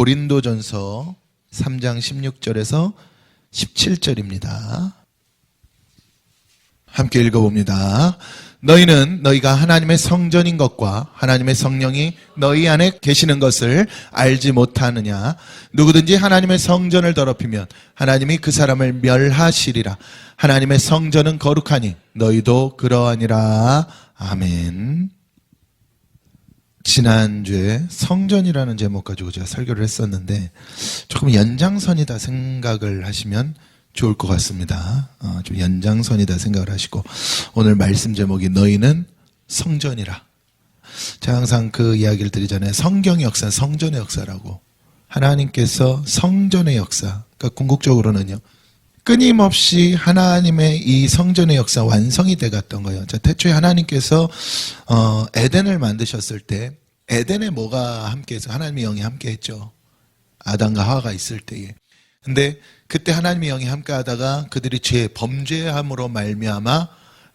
고린도전서 3장 16절에서 17절입니다. 함께 읽어봅니다. 너희는 너희가 하나님의 성전인 것과 하나님의 성령이 너희 안에 계시는 것을 알지 못하느냐. 누구든지 하나님의 성전을 더럽히면 하나님이 그 사람을 멸하시리라. 하나님의 성전은 거룩하니 너희도 그러하니라. 아멘. 지난주에 성전이라는 제목 가지고 제가 설교를 했었는데 조금 연장선이다 생각을 하시면 좋을 것 같습니다. 어, 좀 연장선이다 생각을 하시고 오늘 말씀 제목이 너희는 성전이라. 제가 항상 그 이야기를 드리잖아요. 성경의 역사는 성전의 역사라고. 하나님께서 성전의 역사, 그러니까 궁극적으로는요. 끊임없이 하나님의 이 성전의 역사 완성이 돼 갔던 거예요. 자, 태초에 하나님께서 어, 에덴을 만드셨을 때 에덴에 뭐가 함께해서 하나님의 영이 함께했죠. 아담과 하와가 있을 때에. 근데 그때 하나님의 영이 함께하다가 그들이 죄 범죄함으로 말미암아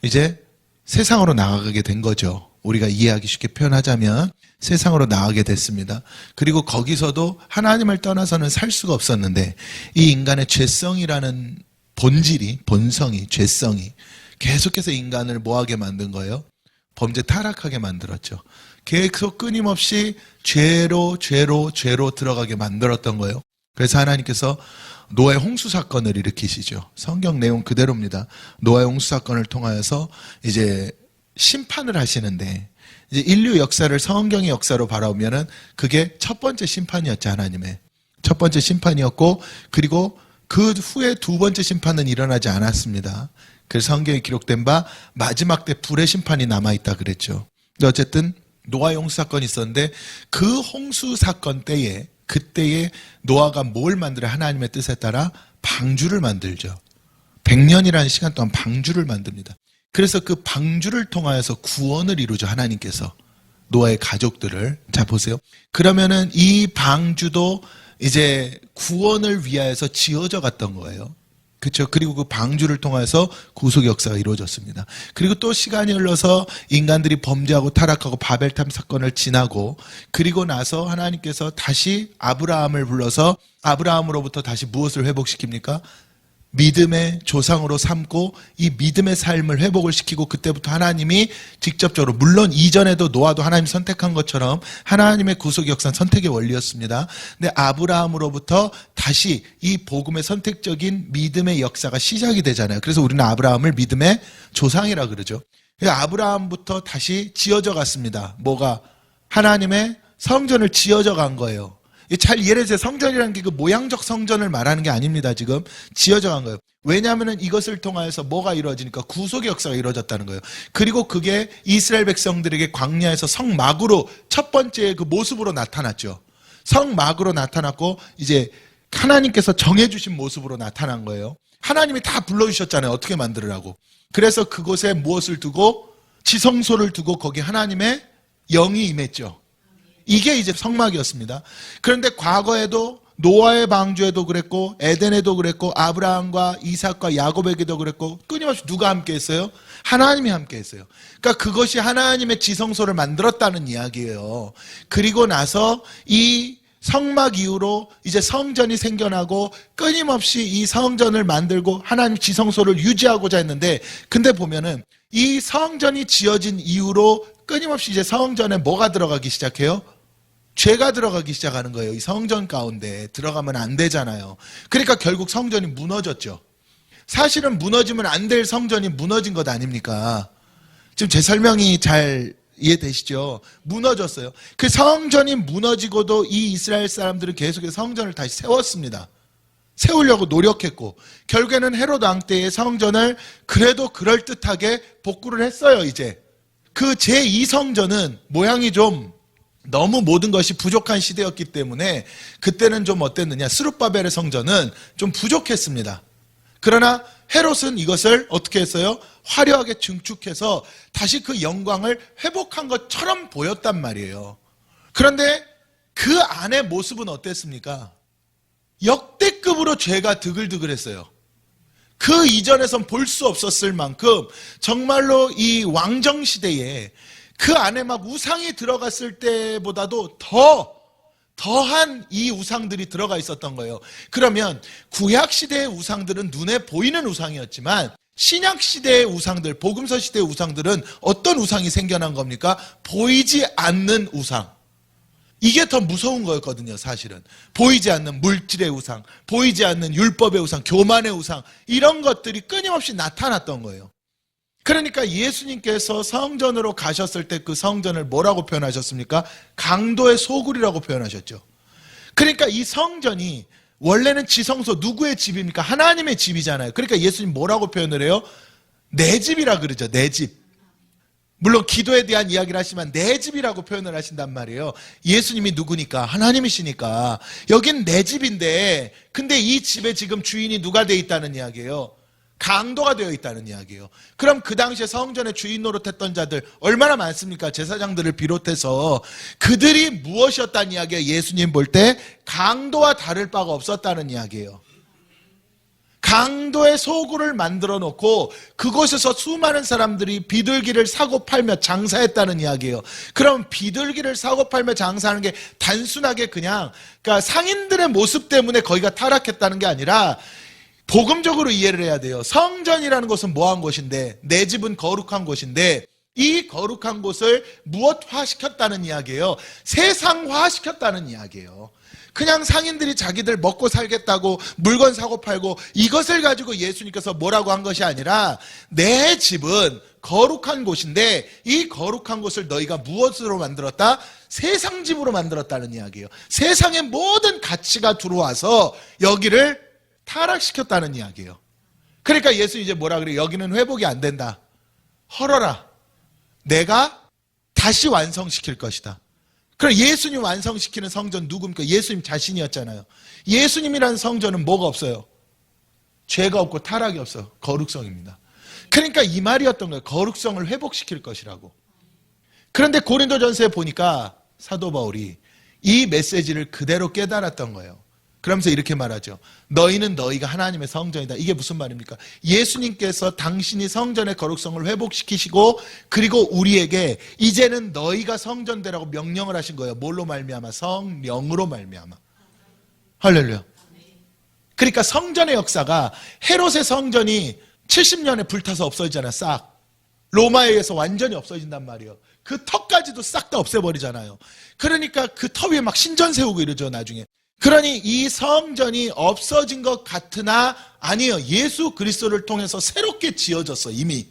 이제 세상으로 나가게 된 거죠. 우리가 이해하기 쉽게 표현하자면 세상으로 나가게 됐습니다. 그리고 거기서도 하나님을 떠나서는 살 수가 없었는데 이 인간의 죄성이라는 본질이 본성이 죄성이 계속해서 인간을 뭐하게 만든 거예요? 범죄 타락하게 만들었죠. 계속 끊임없이 죄로 죄로 죄로 들어가게 만들었던 거예요. 그래서 하나님께서 노아의 홍수 사건을 일으키시죠. 성경 내용 그대로입니다. 노아의 홍수 사건을 통하여서 이제 심판을 하시는데 이제 인류 역사를 성경의 역사로 바라보면은 그게 첫 번째 심판이었죠 하나님의 첫 번째 심판이었고 그리고 그 후에 두 번째 심판은 일어나지 않았습니다. 그 성경에 기록된 바 마지막 때 불의 심판이 남아 있다 그랬죠. 어쨌든 노아의 홍수 사건이 있었는데 그 홍수 사건 때에 그때에 노아가 뭘 만들어 하나님의 뜻에 따라 방주를 만들죠. 100년이라는 시간 동안 방주를 만듭니다. 그래서 그 방주를 통하여서 구원을 이루죠. 하나님께서 노아의 가족들을 자 보세요. 그러면은 이 방주도 이제 구원을 위하여서 지어져 갔던 거예요. 그렇죠. 그리고 그 방주를 통해서 구속 역사가 이루어졌습니다. 그리고 또 시간이 흘러서 인간들이 범죄하고 타락하고 바벨탑 사건을 지나고 그리고 나서 하나님께서 다시 아브라함을 불러서 아브라함으로부터 다시 무엇을 회복시킵니까? 믿음의 조상으로 삼고 이 믿음의 삶을 회복을 시키고 그때부터 하나님이 직접적으로 물론 이전에도 노아도 하나님 선택한 것처럼 하나님의 구속 역사는 선택의 원리였습니다. 근데 아브라함으로부터 다시 이 복음의 선택적인 믿음의 역사가 시작이 되잖아요. 그래서 우리는 아브라함을 믿음의 조상이라 그러죠. 아브라함부터 다시 지어져 갔습니다. 뭐가 하나님의 성전을 지어져 간 거예요. 잘 이해를 해서 성전이라는 게 그 모양적 성전을 말하는 게 아닙니다. 지금 지어져 간 거예요. 왜냐하면 이것을 통하여서 뭐가 이루어지니까 구속의 역사가 이루어졌다는 거예요. 그리고 그게 이스라엘 백성들에게 광야에서 성막으로 첫 번째 그 모습으로 나타났죠. 성막으로 나타났고 이제 하나님께서 정해주신 모습으로 나타난 거예요. 하나님이 다 불러주셨잖아요. 어떻게 만들으라고. 그래서 그곳에 무엇을 두고 지성소를 두고 거기 하나님의 영이 임했죠. 이게 이제 성막이었습니다. 그런데 과거에도 노아의 방주에도 그랬고 에덴에도 그랬고 아브라함과 이삭과 야곱에게도 그랬고 끊임없이 누가 함께 했어요? 하나님이 함께 했어요. 그러니까 그것이 하나님의 지성소를 만들었다는 이야기예요. 그리고 나서 이 성막 이후로 이제 성전이 생겨나고 끊임없이 이 성전을 만들고 하나님 지성소를 유지하고자 했는데 근데 보면은 이 성전이 지어진 이후로 끊임없이 이제 성전에 뭐가 들어가기 시작해요? 죄가 들어가기 시작하는 거예요. 이 성전 가운데 들어가면 안 되잖아요. 그러니까 결국 성전이 무너졌죠. 사실은 무너지면 안 될 성전이 무너진 것 아닙니까? 지금 제 설명이 잘 이해되시죠? 무너졌어요. 그 성전이 무너지고도 이 이스라엘 사람들은 계속해서 성전을 다시 세웠습니다. 세우려고 노력했고 결국에는 헤롯 왕 때의 성전을 그래도 그럴듯하게 복구를 했어요, 이제. 그 제2성전은 모양이 좀 너무 모든 것이 부족한 시대였기 때문에 그때는 좀 어땠느냐. 스룹바벨의 성전은 좀 부족했습니다. 그러나 헤롯은 이것을 어떻게 했어요? 화려하게 증축해서 다시 그 영광을 회복한 것처럼 보였단 말이에요. 그런데 그 안의 모습은 어땠습니까? 역대급으로 죄가 드글드글했어요. 그 이전에선 볼 수 없었을 만큼 정말로 이 왕정 시대에 그 안에 막 우상이 들어갔을 때보다도 더 더한 이 우상들이 들어가 있었던 거예요. 그러면 구약 시대의 우상들은 눈에 보이는 우상이었지만 신약 시대의 우상들, 복음서 시대의 우상들은 어떤 우상이 생겨난 겁니까? 보이지 않는 우상. 이게 더 무서운 거였거든요, 사실은. 보이지 않는 물질의 우상, 보이지 않는 율법의 우상, 교만의 우상, 이런 것들이 끊임없이 나타났던 거예요. 그러니까 예수님께서 성전으로 가셨을 때 그 성전을 뭐라고 표현하셨습니까? 강도의 소굴이라고 표현하셨죠. 그러니까 이 성전이 원래는 지성소 누구의 집입니까? 하나님의 집이잖아요. 그러니까 예수님 뭐라고 표현을 해요? 내 집이라 그러죠. 내 집. 물론 기도에 대한 이야기를 하시지만 내 집이라고 표현을 하신단 말이에요. 예수님이 누구니까? 하나님이시니까. 여긴 내 집인데 근데 이 집에 지금 주인이 누가 돼 있다는 이야기예요. 강도가 되어 있다는 이야기예요. 그럼 그 당시에 성전의 주인 노릇했던 자들 얼마나 많습니까? 제사장들을 비롯해서 그들이 무엇이었다는 이야기예요. 예수님 볼 때 강도와 다를 바가 없었다는 이야기예요. 강도의 소굴을 만들어 놓고 그곳에서 수많은 사람들이 비둘기를 사고 팔며 장사했다는 이야기예요. 그럼 비둘기를 사고 팔며 장사하는 게 단순하게 그냥 그러니까 상인들의 모습 때문에 거기가 타락했다는 게 아니라 복음적으로 이해를 해야 돼요. 성전이라는 곳은 뭐한 곳인데 내 집은 거룩한 곳인데 이 거룩한 곳을 무엇화시켰다는 이야기예요. 세상화시켰다는 이야기예요. 그냥 상인들이 자기들 먹고 살겠다고 물건 사고 팔고 이것을 가지고 예수님께서 뭐라고 한 것이 아니라 내 집은 거룩한 곳인데 이 거룩한 곳을 너희가 무엇으로 만들었다? 세상 집으로 만들었다는 이야기예요. 세상의 모든 가치가 들어와서 여기를 타락시켰다는 이야기예요. 그러니까 예수 이제 뭐라 그래요? 여기는 회복이 안 된다. 헐어라. 내가 다시 완성시킬 것이다. 그럼 예수님 완성시키는 성전 누굽니까? 예수님 자신이었잖아요. 예수님이라는 성전은 뭐가 없어요? 죄가 없고 타락이 없어. 거룩성입니다. 그러니까 이 말이었던 거예요. 거룩성을 회복시킬 것이라고. 그런데 고린도전서에 보니까 사도 바울이 이 메시지를 그대로 깨달았던 거예요. 그러면서 이렇게 말하죠. 너희는 너희가 하나님의 성전이다. 이게 무슨 말입니까? 예수님께서 당신이 성전의 거룩성을 회복시키시고 그리고 우리에게 이제는 너희가 성전되라고 명령을 하신 거예요. 뭘로 말미암아? 성령으로 말미암아. 할렐루야. 그러니까 성전의 역사가 헤롯의 성전이 70년에 불타서 없어지잖아요. 싹. 로마에 의해서 완전히 없어진단 말이에요. 그 턱까지도 싹 다 없애버리잖아요. 그러니까 그 터 위에 막 신전 세우고 이러죠, 나중에. 그러니 이 성전이 없어진 것 같으나 아니에요. 예수 그리스도를 통해서 새롭게 지어졌어, 이미.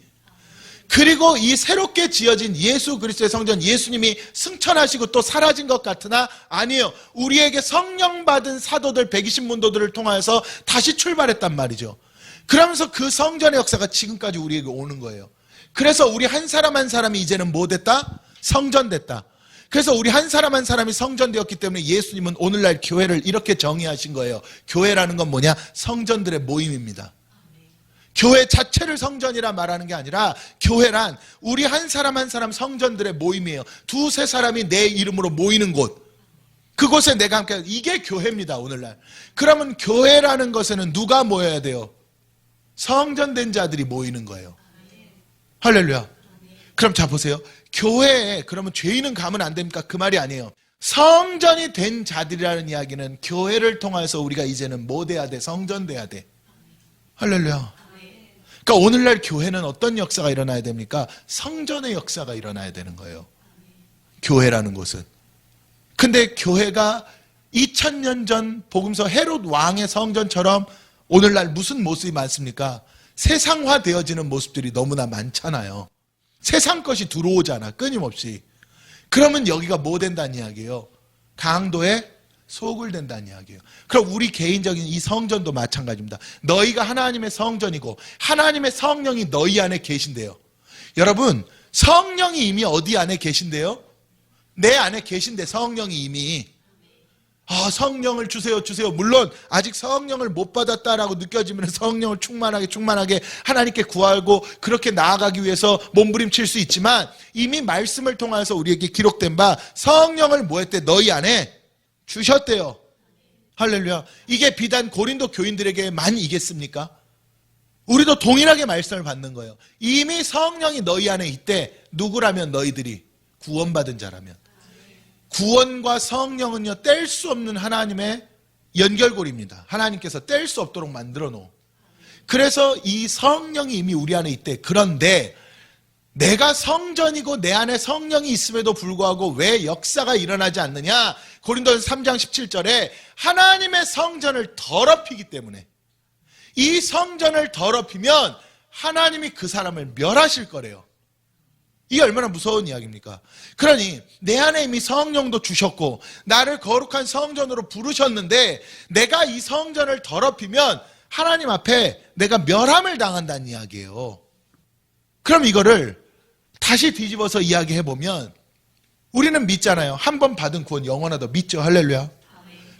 그리고 이 새롭게 지어진 예수 그리스도의 성전 예수님이 승천하시고 또 사라진 것 같으나 아니에요. 우리에게 성령 받은 사도들 120문도들을 통하여서 다시 출발했단 말이죠. 그러면서 그 성전의 역사가 지금까지 우리에게 오는 거예요. 그래서 우리 한 사람 한 사람이 이제는 뭐 됐다? 성전 됐다. 그래서 우리 한 사람 한 사람이 성전되었기 때문에 예수님은 오늘날 교회를 이렇게 정의하신 거예요. 교회라는 건 뭐냐? 성전들의 모임입니다. 교회 자체를 성전이라 말하는 게 아니라 교회란 우리 한 사람 한 사람 성전들의 모임이에요. 두세 사람이 내 이름으로 모이는 곳. 그곳에 내가 함께 이게 교회입니다, 오늘날. 그러면 교회라는 것에는 누가 모여야 돼요? 성전된 자들이 모이는 거예요. 할렐루야. 그럼 자 보세요. 교회에 그러면 죄인은 가면 안 됩니까? 그 말이 아니에요. 성전이 된 자들이라는 이야기는 교회를 통해서 우리가 이제는 뭐 돼야 돼? 성전 돼야 돼. 할렐루야. 그러니까 오늘날 교회는 어떤 역사가 일어나야 됩니까? 성전의 역사가 일어나야 되는 거예요. 교회라는 곳은. 근데 교회가 2000년 전 복음서 헤롯 왕의 성전처럼 오늘날 무슨 모습이 많습니까? 세상화 되어지는 모습들이 너무나 많잖아요. 세상 것이 들어오잖아, 끊임없이. 그러면 여기가 뭐 된다는 이야기예요? 강도의 속을 된다는 이야기예요. 그럼 우리 개인적인 이 성전도 마찬가지입니다. 너희가 하나님의 성전이고 하나님의 성령이 너희 안에 계신대요. 여러분, 성령이 이미 어디 안에 계신대요? 내 안에 계신데 성령이 이미 아, 성령을 주세요, 주세요. 물론, 아직 성령을 못 받았다라고 느껴지면 성령을 충만하게, 충만하게 하나님께 구하고 그렇게 나아가기 위해서 몸부림칠 수 있지만 이미 말씀을 통해서 우리에게 기록된 바 성령을 뭐 했대? 너희 안에 주셨대요. 할렐루야. 이게 비단 고린도 교인들에게만 이겠습니까? 우리도 동일하게 말씀을 받는 거예요. 이미 성령이 너희 안에 있대. 누구라면 너희들이 구원받은 자라면. 구원과 성령은요, 뗄 수 없는 하나님의 연결고리입니다. 하나님께서 뗄 수 없도록 만들어 놓은. 그래서 이 성령이 이미 우리 안에 있대. 그런데 내가 성전이고 내 안에 성령이 있음에도 불구하고 왜 역사가 일어나지 않느냐? 고린도서 3장 17절에 하나님의 성전을 더럽히기 때문에 이 성전을 더럽히면 하나님이 그 사람을 멸하실 거래요. 이게 얼마나 무서운 이야기입니까? 그러니 내 안에 이미 성령도 주셨고 나를 거룩한 성전으로 부르셨는데 내가 이 성전을 더럽히면 하나님 앞에 내가 멸함을 당한다는 이야기예요. 그럼 이거를 다시 뒤집어서 이야기해 보면 우리는 믿잖아요. 한 번 받은 구원 영원하다 믿죠. 할렐루야.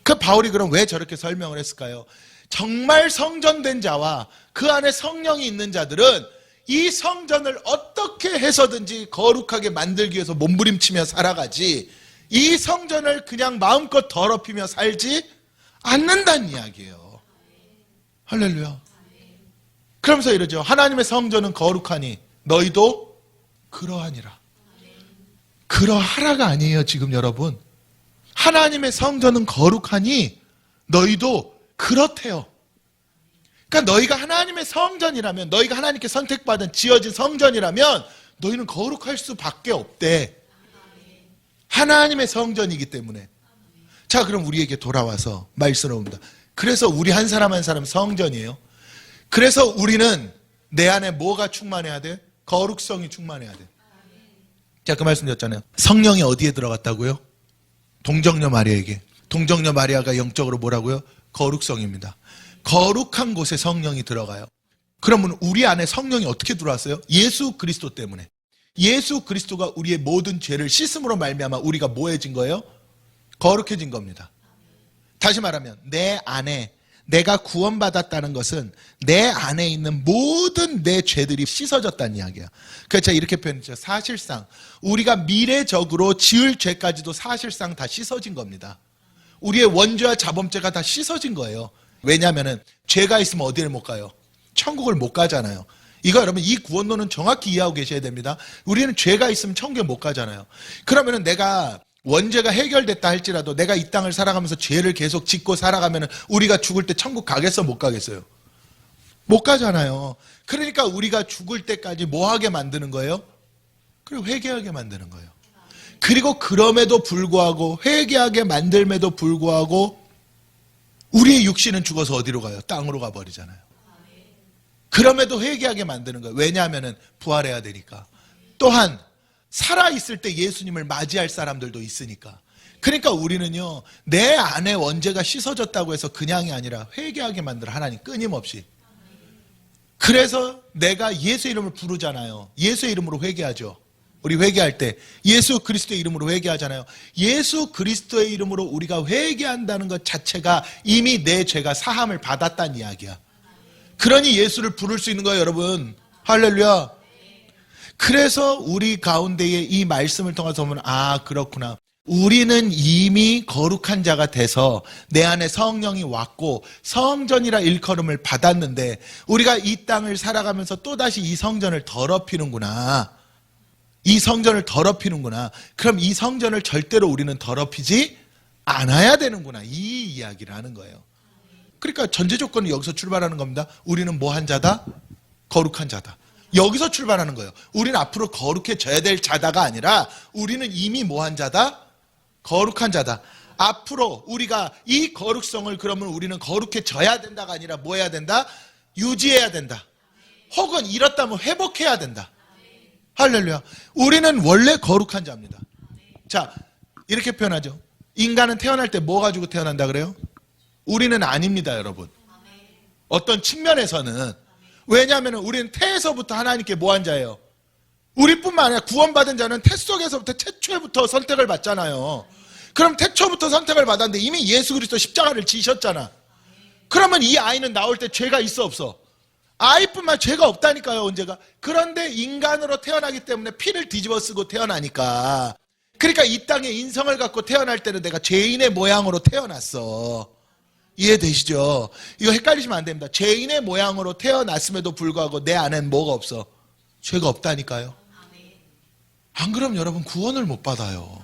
그 바울이 그럼 왜 저렇게 설명을 했을까요? 정말 성전된 자와 그 안에 성령이 있는 자들은 이 성전을 어떻게 해서든지 거룩하게 만들기 위해서 몸부림치며 살아가지 이 성전을 그냥 마음껏 더럽히며 살지 않는다는 이야기예요. 할렐루야. 그러면서 이러죠. 하나님의 성전은 거룩하니 너희도 그러하니라. 그러하라가 아니에요, 지금 여러분. 하나님의 성전은 거룩하니 너희도 그렇대요. 그러니까 너희가 하나님의 성전이라면, 너희가 하나님께 선택받은 지어진 성전이라면 너희는 거룩할 수밖에 없대. 하나님의 성전이기 때문에. 자, 그럼 우리에게 돌아와서 말씀을 봅니다. 그래서 우리 한 사람 한 사람 성전이에요. 그래서 우리는 내 안에 뭐가 충만해야 돼? 거룩성이 충만해야 돼. 자, 그 말씀 드렸잖아요. 성령이 어디에 들어갔다고요? 동정녀 마리아에게. 동정녀 마리아가 영적으로 뭐라고요? 거룩성입니다. 거룩한 곳에 성령이 들어가요. 그러면 우리 안에 성령이 어떻게 들어왔어요? 예수 그리스도 때문에. 예수 그리스도가 우리의 모든 죄를 씻음으로 말미암아 우리가 뭐해진 거예요? 거룩해진 겁니다. 다시 말하면 내 안에 내가 구원받았다는 것은 내 안에 있는 모든 내 죄들이 씻어졌다는 이야기야. 그래서 제가 이렇게 표현했죠. 사실상 우리가 미래적으로 지을 죄까지도 사실상 다 씻어진 겁니다. 우리의 원죄와 자범죄가 다 씻어진 거예요. 왜냐하면 죄가 있으면 어디를 못 가요? 천국을 못 가잖아요. 이거 여러분 이 구원론은 정확히 이해하고 계셔야 됩니다. 우리는 죄가 있으면 천국에 못 가잖아요. 그러면은 내가 원죄가 해결됐다 할지라도 내가 이 땅을 살아가면서 죄를 계속 짓고 살아가면은 우리가 죽을 때 천국 가겠어 못 가겠어요? 못 가잖아요. 그러니까 우리가 죽을 때까지 뭐 하게 만드는 거예요? 그리고 회개하게 만드는 거예요. 그리고 그럼에도 불구하고 회개하게 만들m에도 불구하고 우리의 육신은 죽어서 어디로 가요? 땅으로 가버리잖아요. 그럼에도 회개하게 만드는 거예요. 왜냐하면 부활해야 되니까. 또한 살아있을 때 예수님을 맞이할 사람들도 있으니까. 그러니까 우리는요, 내 안에 원죄가 씻어졌다고 해서 그냥이 아니라 회개하게 만들어 하나님 끊임없이. 그래서 내가 예수 이름을 부르잖아요. 예수 이름으로 회개하죠. 우리 회개할 때 예수 그리스도의 이름으로 회개하잖아요. 예수 그리스도의 이름으로 우리가 회개한다는 것 자체가 이미 내 죄가 사함을 받았다는 이야기야. 그러니 예수를 부를 수 있는 거예요, 여러분. 할렐루야. 그래서 우리 가운데에 이 말씀을 통해서 보면 아 그렇구나. 우리는 이미 거룩한 자가 돼서 내 안에 성령이 왔고 성전이라 일컬음을 받았는데 우리가 이 땅을 살아가면서 또다시 이 성전을 더럽히는구나. 이 성전을 더럽히는구나. 그럼 이 성전을 절대로 우리는 더럽히지 않아야 되는구나. 이 이야기를 하는 거예요. 그러니까 전제 조건은 여기서 출발하는 겁니다. 우리는 뭐 한 자다? 거룩한 자다. 여기서 출발하는 거예요. 우리는 앞으로 거룩해져야 될 자다가 아니라 우리는 이미 뭐 한 자다? 거룩한 자다. 앞으로 우리가 이 거룩성을 그러면 우리는 거룩해져야 된다가 아니라 뭐 해야 된다? 유지해야 된다. 혹은 잃었다면 회복해야 된다. 할렐루야. 우리는 원래 거룩한 자입니다. 자, 이렇게 표현하죠. 인간은 태어날 때 뭐 가지고 태어난다 그래요? 우리는 아닙니다, 여러분. 어떤 측면에서는 왜냐하면 우리는 태에서부터 하나님께 뭐한 자예요? 우리뿐만 아니라 구원받은 자는 태 속에서부터 태초부터 선택을 받잖아요. 그럼 태초부터 선택을 받았는데 이미 예수 그리스도 십자가를 지셨잖아. 그러면 이 아이는 나올 때 죄가 있어 없어? 아이뿐만 죄가 없다니까요, 언제가. 그런데 인간으로 태어나기 때문에 피를 뒤집어 쓰고 태어나니까. 그러니까 이 땅에 인성을 갖고 태어날 때는 내가 죄인의 모양으로 태어났어. 이해되시죠? 이거 헷갈리시면 안 됩니다. 죄인의 모양으로 태어났음에도 불구하고 내 안엔 뭐가 없어? 죄가 없다니까요. 안 그러면 여러분 구원을 못 받아요.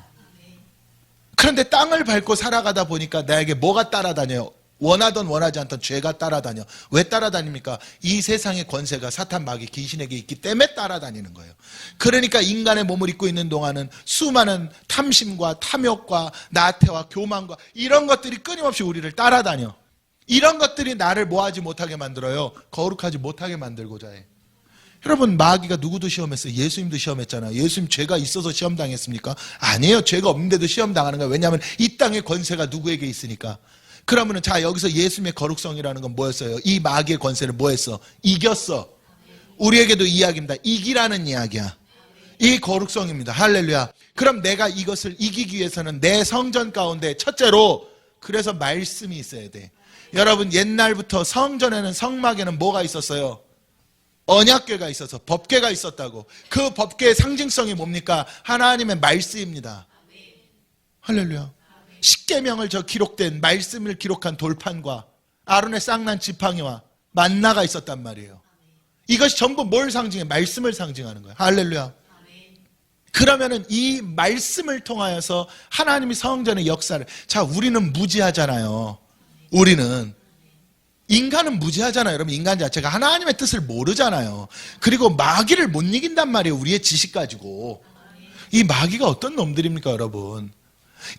그런데 땅을 밟고 살아가다 보니까 나에게 뭐가 따라다녀요? 원하던 원하지 않던 죄가 따라다녀. 왜 따라다닙니까? 이 세상의 권세가 사탄 마귀 귀신에게 있기 때문에 따라다니는 거예요. 그러니까 인간의 몸을 입고 있는 동안은 수많은 탐심과 탐욕과 나태와 교만과 이런 것들이 끊임없이 우리를 따라다녀. 이런 것들이 나를 뭐하지 못하게 만들어요. 거룩하지 못하게 만들고자 해. 여러분 마귀가 누구도 시험했어요? 예수님도 시험했잖아요. 예수님 죄가 있어서 시험 당했습니까? 아니에요. 죄가 없는데도 시험 당하는 거예요. 왜냐하면 이 땅의 권세가 누구에게 있으니까. 그러면은 자 여기서 예수님의 거룩성이라는 건 뭐였어요? 이 마귀의 권세를 뭐했어? 이겼어. 우리에게도 이야기입니다. 이기라는 이야기야. 이 거룩성입니다. 할렐루야. 그럼 내가 이것을 이기기 위해서는 내 성전 가운데 첫째로 그래서 말씀이 있어야 돼. 여러분 옛날부터 성전에는 성막에는 뭐가 있었어요? 언약궤가 있어서 법궤가 있었다고. 그 법궤의 상징성이 뭡니까? 하나님의 말씀입니다. 할렐루야. 십계명을 저 기록된 말씀을 기록한 돌판과 아론의 쌍난 지팡이와 만나가 있었단 말이에요. 이것이 전부 뭘 상징해? 말씀을 상징하는 거예요. 할렐루야. 그러면은 이 말씀을 통하여서 하나님이 성전의 역사를 자 우리는 무지하잖아요. 우리는 인간은 무지하잖아요. 여러분 인간 자체가 하나님의 뜻을 모르잖아요. 그리고 마귀를 못 이긴단 말이에요. 우리의 지식 가지고. 이 마귀가 어떤 놈들입니까, 여러분?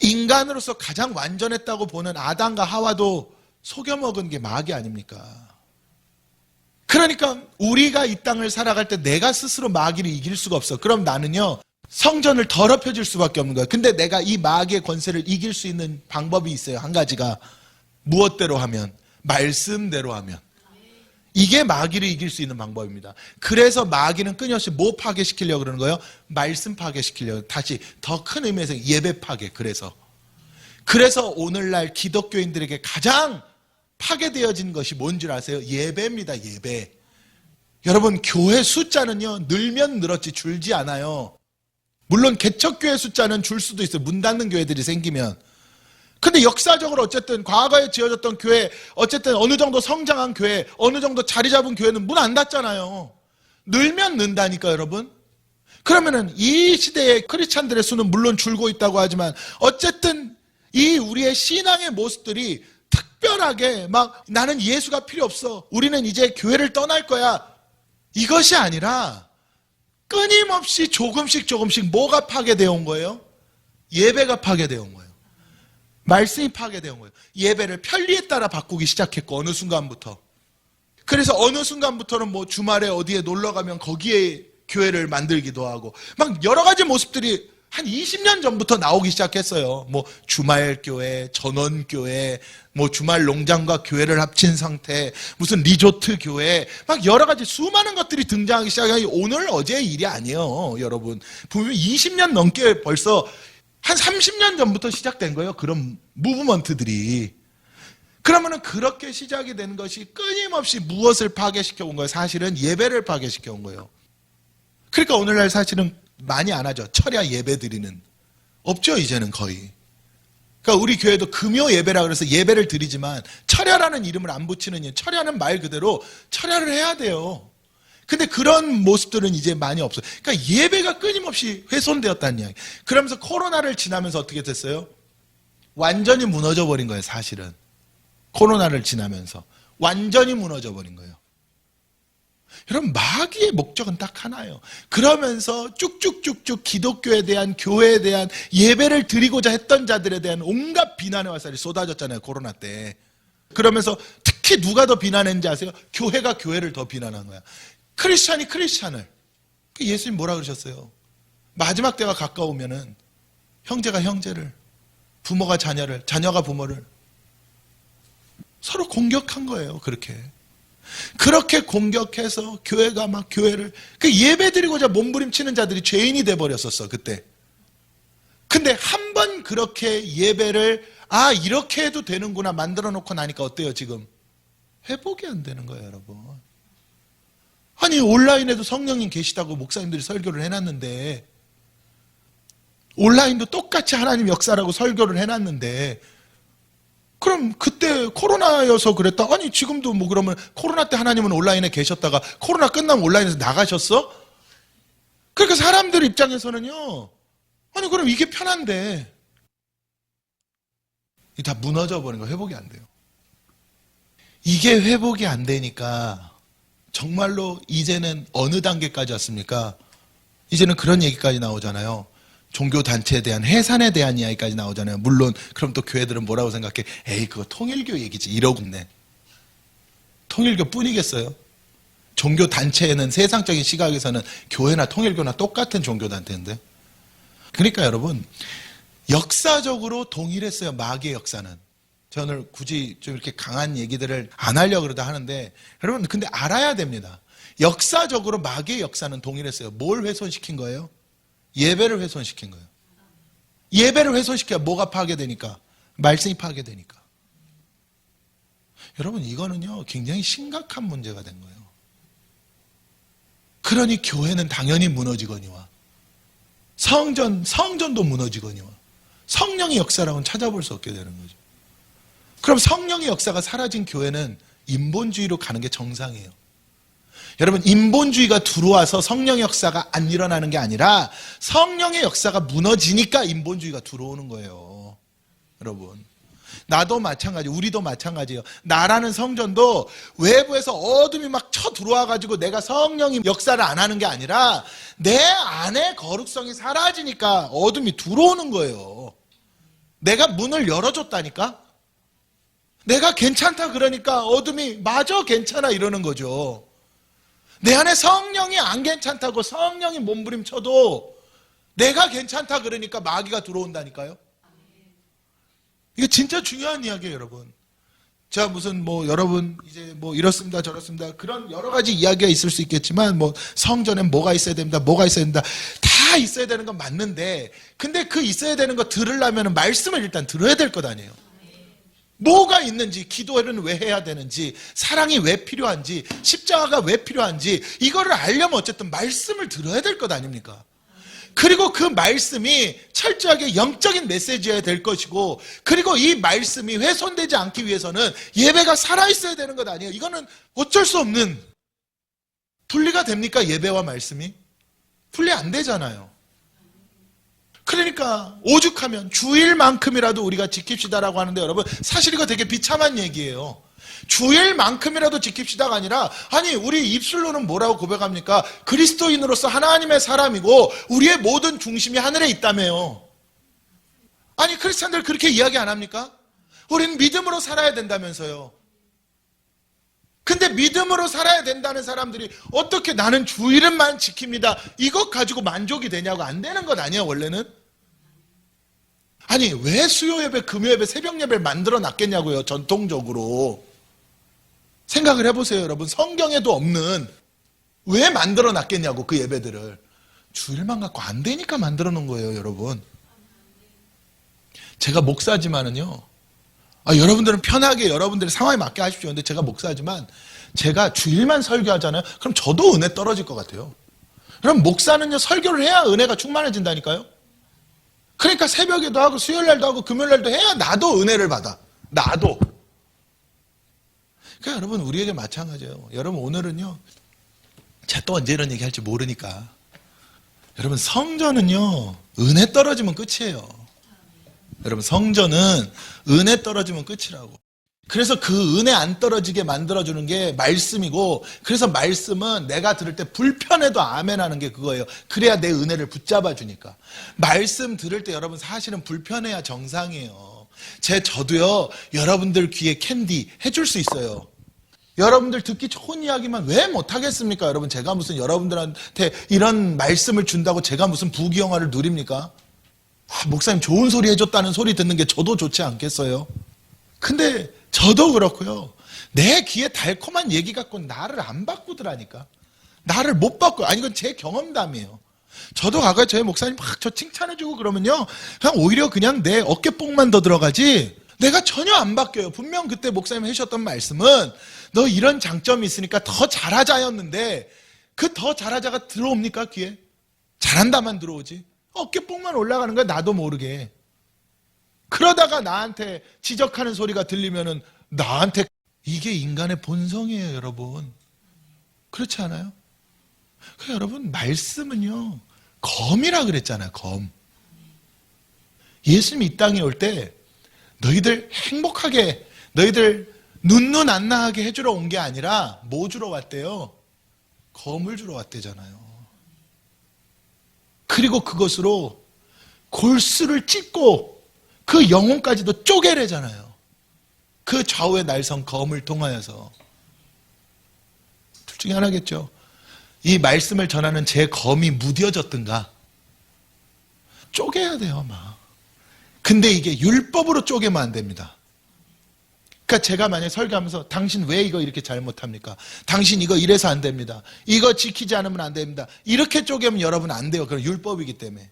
인간으로서 가장 완전했다고 보는 아담과 하와도 속여먹은 게 마귀 아닙니까? 그러니까 우리가 이 땅을 살아갈 때 내가 스스로 마귀를 이길 수가 없어. 그럼 나는요, 성전을 더럽혀질 수밖에 없는 거야. 근데 내가 이 마귀의 권세를 이길 수 있는 방법이 있어요. 한 가지가. 무엇대로 하면? 말씀대로 하면. 이게 마귀를 이길 수 있는 방법입니다. 그래서 마귀는 끊임없이 뭐 파괴시키려고 그러는 거예요? 말씀 파괴시키려고. 다시 더 큰 의미에서 예배 파괴. 그래서. 그래서 오늘날 기독교인들에게 가장 파괴되어진 것이 뭔 줄 아세요? 예배입니다. 예배. 여러분 교회 숫자는요 늘면 늘었지 줄지 않아요. 물론 개척교회 숫자는 줄 수도 있어요. 문 닫는 교회들이 생기면. 근데 역사적으로 어쨌든 과거에 지어졌던 교회, 어쨌든 어느 정도 성장한 교회, 어느 정도 자리 잡은 교회는 문 안 닫잖아요. 늘면 는다니까 여러분. 그러면은 이 시대의 크리스찬들의 수는 물론 줄고 있다고 하지만 어쨌든 이 우리의 신앙의 모습들이 특별하게 막 나는 예수가 필요 없어. 우리는 이제 교회를 떠날 거야. 이것이 아니라 끊임없이 조금씩 조금씩 뭐가 파괴되어 온 거예요? 예배가 파괴되어 온 거예요. 말씀이 온 거예요. 예배를 편리에 따라 바꾸기 시작했고 어느 순간부터. 그래서 어느 순간부터는 뭐 주말에 어디에 놀러 가면 거기에 교회를 만들기도 하고 막 여러 가지 모습들이 한 20년 전부터 나오기 시작했어요. 뭐 주말 교회, 전원 교회, 뭐 주말 농장과 교회를 합친 상태, 무슨 리조트 교회, 막 여러 가지 수많은 것들이 등장하기 시작하기 오늘 어제의 일이 아니에요, 여러분. 분명히 20년 넘게 벌써 한 30년 전부터 시작된 거예요. 그런 무브먼트들이. 그러면은 그렇게 시작이 된 것이 끊임없이 무엇을 파괴시켜 온 거예요? 사실은 예배를 파괴시켜 온 거예요. 그러니까 오늘날 사실은 많이 안 하죠. 철야 예배 드리는. 없죠, 이제는 거의. 그러니까 우리 교회도 금요 예배라 그래서 예배를 드리지만 철야라는 이름을 안 붙이는 이유. 철야는 말 그대로 철야를 해야 돼요. 근데 그런 모습들은 이제 많이 없어요. 그러니까 예배가 끊임없이 훼손되었다는 이야기. 그러면서 코로나를 지나면서 어떻게 됐어요? 완전히 무너져 버린 거예요, 사실은. 코로나를 지나면서. 완전히 무너져 버린 거예요. 여러분, 마귀의 목적은 딱 하나예요. 그러면서 쭉쭉쭉쭉 기독교에 대한, 교회에 대한 예배를 드리고자 했던 자들에 대한 온갖 비난의 화살이 쏟아졌잖아요, 코로나 때. 그러면서 특히 누가 더 비난했는지 아세요? 교회가 교회를 더 비난한 거야. 크리스찬이 크리스찬을. 그 예수님 뭐라 그러셨어요? 마지막 때가 가까우면은 형제가 형제를, 부모가 자녀를, 자녀가 부모를 서로 공격한 거예요, 그렇게. 그렇게 공격해서 교회가 막 교회를 그 예배 드리고자 몸부림치는 자들이 죄인이 돼 버렸었어 그때. 근데 한 번 그렇게 예배를 아 이렇게 해도 되는구나 만들어 놓고 나니까 어때요 지금? 회복이 안 되는 거예요 여러분. 아니 온라인에도 성령님 계시다고 목사님들이 설교를 해놨는데 온라인도 똑같이 하나님 역사라고 설교를 해놨는데 그럼 그때 코로나여서 그랬다. 아니 지금도 뭐 그러면 코로나 때 하나님은 온라인에 계셨다가 코로나 끝나면 온라인에서 나가셨어? 그러니까 사람들 입장에서는요. 아니 그럼 이게 편한데 이게 다 무너져 버린 거 회복이 안 돼요. 이게 회복이 안 되니까 정말로 이제는 어느 단계까지 왔습니까? 이제는 그런 얘기까지 나오잖아요. 종교 단체에 대한 해산에 대한 이야기까지 나오잖아요. 물론 그럼 또 교회들은 뭐라고 생각해? 에이 그거 통일교 얘기지 이러고 있네. 통일교 뿐이겠어요? 종교 단체는 세상적인 시각에서는 교회나 통일교나 똑같은 종교 단체인데. 그러니까 여러분 역사적으로 동일했어요. 마귀의 역사는. 저는 굳이 좀 이렇게 강한 얘기들을 안 하려고 그러다 하는데 여러분 근데 알아야 됩니다. 역사적으로 마귀의 역사는 동일했어요. 뭘 훼손시킨 거예요? 예배를 훼손시킨 거예요. 예배를 훼손시켜야 뭐가 파괴되니까? 말씀이 파괴되니까. 여러분 이거는요 굉장히 심각한 문제가 된 거예요. 그러니 교회는 당연히 무너지거니와 성전 성전도 무너지거니와 성령의 역사라고는 찾아볼 수 없게 되는 거죠. 그럼 성령의 역사가 사라진 교회는 인본주의로 가는 게 정상이에요. 여러분 인본주의가 들어와서 성령의 역사가 안 일어나는 게 아니라 성령의 역사가 무너지니까 인본주의가 들어오는 거예요. 여러분. 나도 마찬가지, 우리도 마찬가지예요. 나라는 성전도 외부에서 어둠이 막 쳐 들어와 가지고 내가 성령이 역사를 안 하는 게 아니라 내 안에 거룩성이 사라지니까 어둠이 들어오는 거예요. 내가 문을 열어줬다니까? 내가 괜찮다 그러니까 어둠이 맞아 괜찮아 이러는 거죠. 내 안에 성령이 안 괜찮다고 성령이 몸부림쳐도 내가 괜찮다 그러니까 마귀가 들어온다니까요. 이게 진짜 중요한 이야기예요, 여러분. 자, 무슨 뭐 여러분 이제 뭐 이렇습니다, 저렇습니다. 그런 여러 가지 이야기가 있을 수 있겠지만 뭐 성전엔 뭐가 있어야 됩니다. 뭐가 있어야 된다. 다 있어야 되는 건 맞는데 근데 그 있어야 되는 거 들으려면 말씀을 일단 들어야 될 것 아니에요. 뭐가 있는지, 기도를 왜 해야 되는지, 사랑이 왜 필요한지, 십자가가 왜 필요한지, 이거를 알려면 어쨌든 말씀을 들어야 될 것 아닙니까? 그리고 그 말씀이 철저하게 영적인 메시지여야 될 것이고, 그리고 이 말씀이 훼손되지 않기 위해서는 예배가 살아있어야 되는 것 아니에요. 이거는 어쩔 수 없는 분리가 됩니까? 예배와 말씀이? 분리 안 되잖아요. 그러니까 오죽하면 주일만큼이라도 우리가 지킵시다라고 하는데 여러분 사실 이거 되게 비참한 얘기예요. 주일만큼이라도 지킵시다가 아니라 아니 우리 입술로는 뭐라고 고백합니까? 그리스도인으로서 하나님의 사람이고 우리의 모든 중심이 하늘에 있다며요. 아니 크리스찬들 그렇게 이야기 안 합니까? 우리는 믿음으로 살아야 된다면서요. 근데 믿음으로 살아야 된다는 사람들이 어떻게 나는 주일은만 지킵니다. 이것 가지고 만족이 되냐고 안 되는 것 아니에요, 원래는? 아니, 왜 수요 예배, 금요 예배, 새벽 예배를 만들어 놨겠냐고요, 전통적으로. 생각을 해보세요, 여러분. 성경에도 없는 왜 만들어 놨겠냐고, 그 예배들을. 주일만 갖고 안 되니까 만들어 놓은 거예요, 여러분. 제가 목사지만은요, 아, 여러분들은 편하게 여러분들의 상황에 맞게 하십시오. 근데 제가 목사지만 제가 주일만 설교하잖아요. 그럼 저도 은혜 떨어질 것 같아요. 그럼 목사는요, 설교를 해야 은혜가 충만해진다니까요? 그러니까 새벽에도 하고 수요일 날도 하고 금요일 날도 해야 나도 은혜를 받아. 나도. 그러니까 여러분, 우리에게 마찬가지예요. 여러분, 오늘은요, 제가 또 언제 이런 얘기 할지 모르니까. 여러분, 성전은요, 은혜 떨어지면 끝이에요. 여러분 성전은 은혜 떨어지면 끝이라고. 그래서 그 은혜 안 떨어지게 만들어주는 게 말씀이고, 그래서 말씀은 내가 들을 때 불편해도 아멘 하는 게 그거예요. 그래야 내 은혜를 붙잡아 주니까. 말씀 들을 때 여러분 사실은 불편해야 정상이에요. 제 저도요, 여러분들 귀에 캔디 해줄 수 있어요. 여러분들 듣기 좋은 이야기만 왜 못하겠습니까? 여러분, 제가 무슨 여러분들한테 이런 말씀을 준다고 제가 무슨 부귀영화를 누립니까? 아, 목사님 좋은 소리 해줬다는 소리 듣는 게 저도 좋지 않겠어요? 근데 저도 그렇고요. 내 귀에 달콤한 얘기 갖고 나를 안 바꾸더라니까. 나를 못 바꿔. 아니, 이건 제 경험담이에요. 저도 과거에 저희 목사님 막 저 칭찬해주고 그러면요. 그냥 오히려 그냥 내 어깨뽕만 더 들어가지. 내가 전혀 안 바뀌어요. 분명 그때 목사님 하셨던 말씀은 너 이런 장점이 있으니까 더 잘하자였는데 그 더 잘하자가 들어옵니까? 귀에? 잘한다만 들어오지. 어깨뽕만 올라가는 거야 나도 모르게 그러다가 나한테 지적하는 소리가 들리면은 나한테 이게 인간의 본성이에요 여러분 그렇지 않아요? 그 여러분 말씀은요 검이라 그랬잖아요 검 예수님이 이 땅에 올 때 너희들 행복하게, 너희들 눈눈 안 나게 해주러 온 게 아니라 뭐 주러 왔대요? 검을 주러 왔대잖아요. 그리고 그것으로 골수를 찢고 그 영혼까지도 쪼개래잖아요. 그 좌우의 날선 검을 통하여서. 둘 중에 하나겠죠. 이 말씀을 전하는 제 검이 무뎌졌든가. 쪼개야 돼요, 막. 근데 이게 율법으로 쪼개면 안 됩니다. 그러니까 제가 만약에 설교하면서 당신 왜 이거 이렇게 잘못합니까? 당신 이거 이래서 안 됩니다. 이거 지키지 않으면 안 됩니다. 이렇게 쪼개면 여러분 안 돼요. 그건 율법이기 때문에.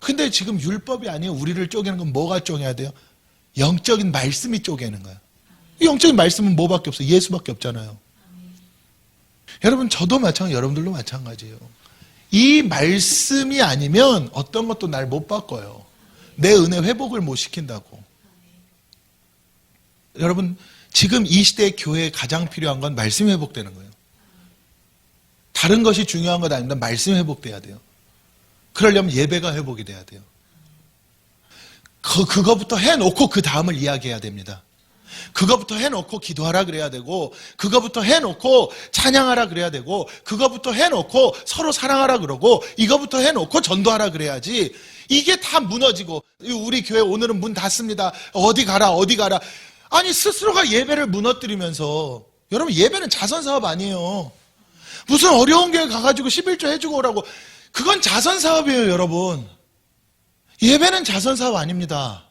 근데 지금 율법이 아니에요. 우리를 쪼개는 건 뭐가 쪼개야 돼요? 영적인 말씀이 쪼개는 거예요. 이 영적인 말씀은 뭐밖에 없어요? 예수밖에 없잖아요. 여러분 저도 마찬가지, 여러분들도 마찬가지예요. 이 말씀이 아니면 어떤 것도 날 못 바꿔요. 내 은혜 회복을 못 시킨다고. 여러분 지금 이 시대의 교회에 가장 필요한 건 말씀이 회복되는 거예요. 다른 것이 중요한 것 아닙니다. 말씀이 회복돼야 돼요. 그러려면 예배가 회복이 돼야 돼요. 그, 그거부터 해놓고 그 다음을 이야기해야 됩니다. 그거부터 해놓고 기도하라 그래야 되고, 그거부터 해놓고 찬양하라 그래야 되고, 그거부터 해놓고 서로 사랑하라 그러고, 이거부터 해놓고 전도하라 그래야지. 이게 다 무너지고, 우리 교회 오늘은 문 닫습니다. 어디 가라, 어디 가라. 아니, 스스로가 예배를 무너뜨리면서, 여러분, 예배는 자선 사업 아니에요. 무슨 어려운 교회 가가지고 11조 해주고 오라고. 그건 자선 사업이에요, 여러분. 예배는 자선 사업 아닙니다.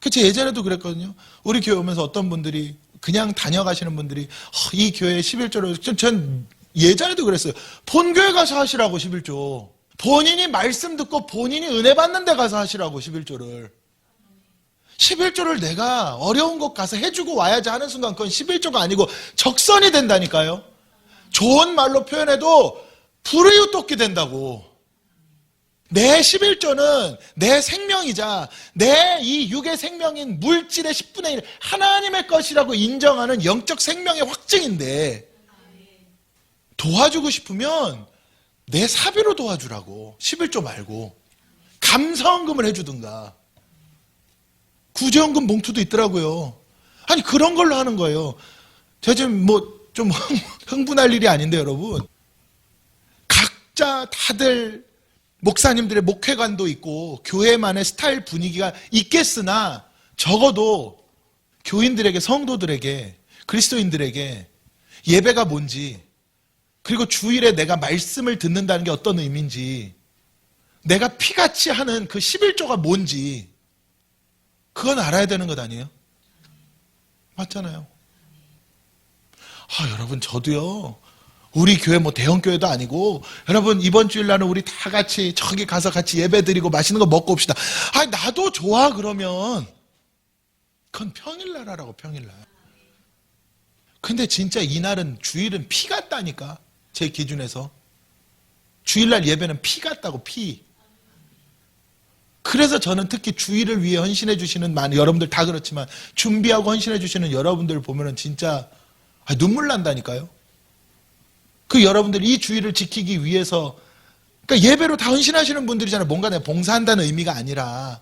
그치, 예전에도 그랬거든요. 우리 교회 오면서 어떤 분들이, 그냥 다녀가시는 분들이, 어, 이 교회 11조를, 전, 전 예전에도 그랬어요. 본교회 가서 하시라고, 11조. 본인이 말씀 듣고 본인이 은혜 받는 데 가서 하시라고, 11조를. 11조를 내가 어려운 곳 가서 해주고 와야지 하는 순간 그건 11조가 아니고 적선이 된다니까요. 좋은 말로 표현해도 불의유 돕기 된다고. 내 11조는 내 생명이자 내 이 육의 생명인 물질의 10분의 1 하나님의 것이라고 인정하는 영적 생명의 확증인데 도와주고 싶으면 내 사비로 도와주라고 11조 말고 감사원금을 해주든가 구제원금 봉투도 있더라고요. 아니 그런 걸로 하는 거예요. 제가 지금 뭐 좀 흥분할 일이 아닌데 여러분 각자 다들 목사님들의 목회관도 있고 교회만의 스타일 분위기가 있겠으나 적어도 교인들에게 성도들에게 그리스도인들에게 예배가 뭔지 그리고 주일에 내가 말씀을 듣는다는 게 어떤 의미인지 내가 피같이 하는 그 11조가 뭔지 그건 알아야 되는 것 아니에요? 맞잖아요. 아, 여러분, 저도요. 우리 교회 뭐 대형 교회도 아니고 여러분 이번 주일날은 우리 다 같이 저기 가서 같이 예배 드리고 맛있는 거 먹고 옵시다. 아 나도 좋아 그러면 그건 평일날 하라고 평일날. 근데 진짜 이날은 주일은 피 같다니까 제 기준에서 주일날 예배는 피 같다고 피. 그래서 저는 특히 주일을 위해 헌신해 주시는 많은 여러분들 다 그렇지만 준비하고 헌신해 주시는 여러분들 보면은 진짜 아, 눈물 난다니까요. 그 여러분들 이 주의를 지키기 위해서 그러니까 예배로 다 헌신하시는 분들이잖아요. 뭔가 내가 봉사한다는 의미가 아니라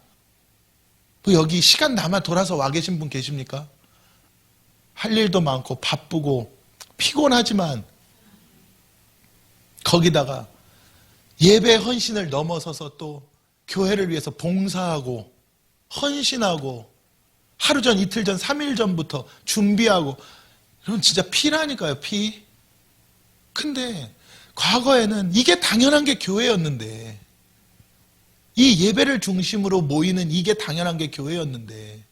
그 여기 시간 남아 돌아서 와 계신 분 계십니까? 할 일도 많고 바쁘고 피곤하지만 거기다가 예배 헌신을 넘어서서 또 교회를 위해서 봉사하고 헌신하고 하루 전, 이틀 전, 3일 전부터 준비하고 여러분 진짜 피라니까요, 피. 근데 과거에는 이게 당연한 게 교회였는데 이 예배를 중심으로 모이는 이게 당연한 게 교회였는데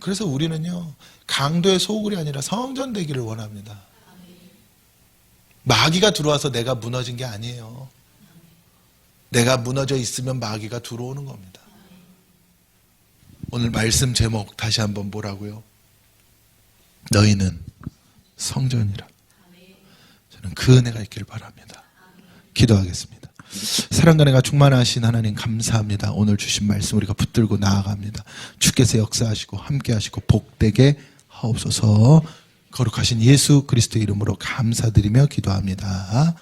그래서 우리는요 강도의 소굴이 아니라 성전 되기를 원합니다. 마귀가 들어와서 내가 무너진 게 아니에요. 내가 무너져 있으면 마귀가 들어오는 겁니다. 오늘 말씀 제목 다시 한번 보라고요. 너희는 성전이라. 저는 그 은혜가 있길 바랍니다. 기도하겠습니다. 사랑과 은혜가 충만하신 하나님 감사합니다. 오늘 주신 말씀 우리가 붙들고 나아갑니다. 주께서 역사하시고 함께 하시고 복되게 하옵소서 거룩하신 예수 그리스도 이름으로 감사드리며 기도합니다.